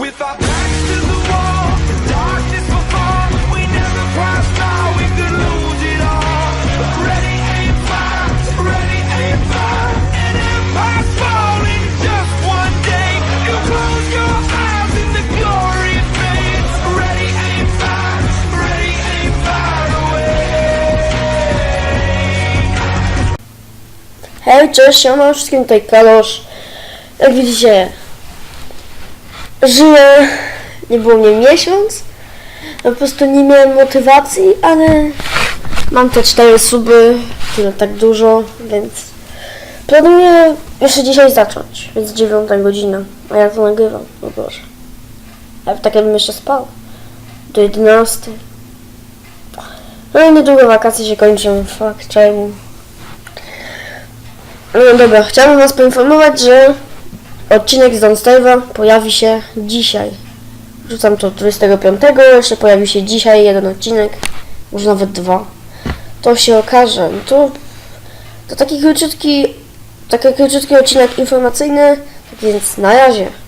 With our backs to the wall, darkness will fall. We never now, we could lose it all. Ready, aim, fire. Ready, aim, fire. An empire's falling just one day. You close your eyes the glory fades. Ready, aim, fire. Ready, aim, fire away. Hej, cześć, siema wszystkim, tutaj Kalosz. Jak widzicie, żyję, nie było mnie miesiąc. Po prostu nie miałem motywacji, ale mam te cztery suby, tyle tak dużo, więc planuję jeszcze dzisiaj zacząć, więc dziewiąta godzina, a ja to nagrywam, no proszę. Ja tak jakbym jeszcze spał, do 11. No i niedługo wakacje się kończą, fuck, czemu? No dobra, chciałbym Was poinformować, że odcinek z Don't Starve'a pojawi się dzisiaj. Rzucam to 25, jeszcze pojawi się dzisiaj jeden odcinek, może nawet dwa. To się okaże. No to, to taki króciutki, taki króciutki odcinek informacyjny, tak więc na razie.